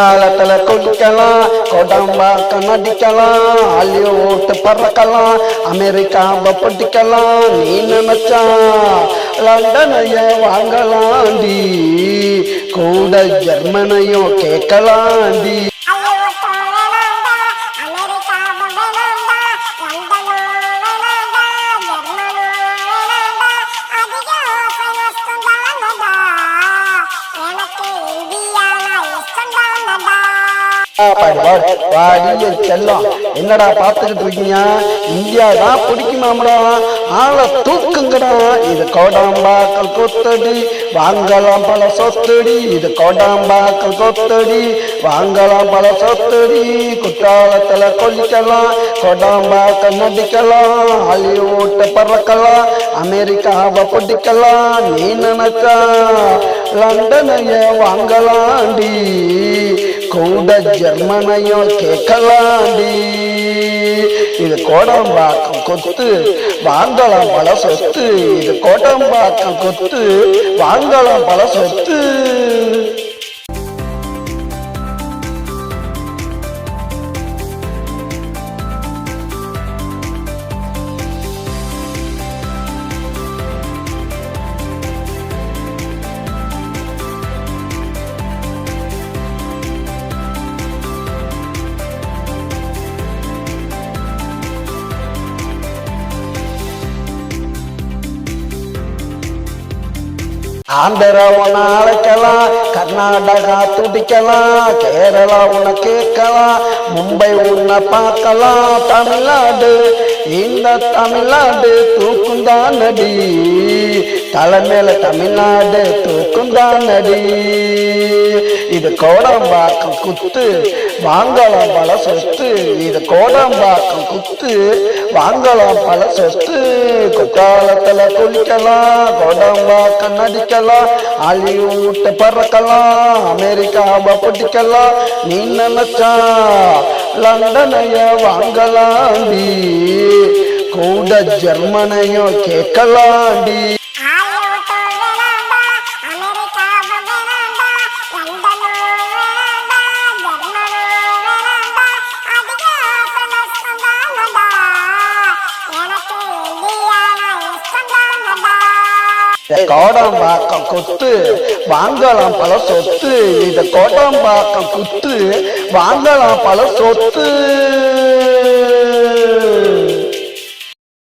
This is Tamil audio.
காலத்துல குடிக்கலாம் கொடம்பா கண்ணடிக்கலாம் ஹாலிவுட் பறக்கலாம் அமெரிக்காவை பிடிக்கலாம் நீ நினைச்சா லண்டனைய வாங்கலாண்டி கூட ஜெர்மனையும் கேட்கலாண்டி செல்லம். என்னடா பார்த்துக்கிட்டு இருக்கீங்க? இந்தியா தான் பிடிக்குமாம்டா ஆளை தூக்குங்கடா. இது கோடாம்பாக்கள் கொத்தடி வாங்கலாம் பல சொத்தடி. இது கோடாம்பாக்கள் கொத்தடி வாங்கலாம் பல சொத்தடி. குற்றாலத்துல கொல்லிக்கலாம். கோடாம்பாக்கள் நடிக்கலாம் ஹாலிவுட்டை பறக்கலாம். அமெரிக்காவை பிடிக்கலாம். நீ நினைச்சா லண்டனைய வாங்கலாண்டி. கூட ஜெர்மனையும் கேட்கலாண்டி இது கோடம்பாக்கம் கொத்து வாங்கலாம் பல சொத்து. இது கோடம்பாக்கம் கொத்து வாங்கலாம் பல சொத்து. ஆந்திரா அழைக்கலாம் கர்நாடகா துடிக்கலாம் கேரளா உன கேட்கலாம் மும்பை உன்னை பார்க்கலாம் தமிழ்நாடு இந்த தமிழ்நாடு தூக்குந்தான் நடி தலைமையில தமிழ்நாடு தூக்குந்தான் நடி இது கோடம்பாக்கம் குத்து வாங்கலாம் பல சொத்து. இது கோடம்பாக்கம் குத்து வாங்கலாம் பல சொத்து. குற்றாலத்துல குளிக்கலாம் கோடம்பாக்கம் நடிக்கலாம் அழிவுட்டு பறக்கலாம் அமெரிக்காவை பிடிக்கலாம். நீ நினைச்சா லண்டனைய வாங்கலாண்டி கூட ஜெர்மனையும் கேட்கலாண்டி கோடம்பாக்கம் குத்து வாங்கலாம் பல சொத்து. இந்த கோடம்பாக்கம் குத்து வாங்கலாம் பல சொத்து.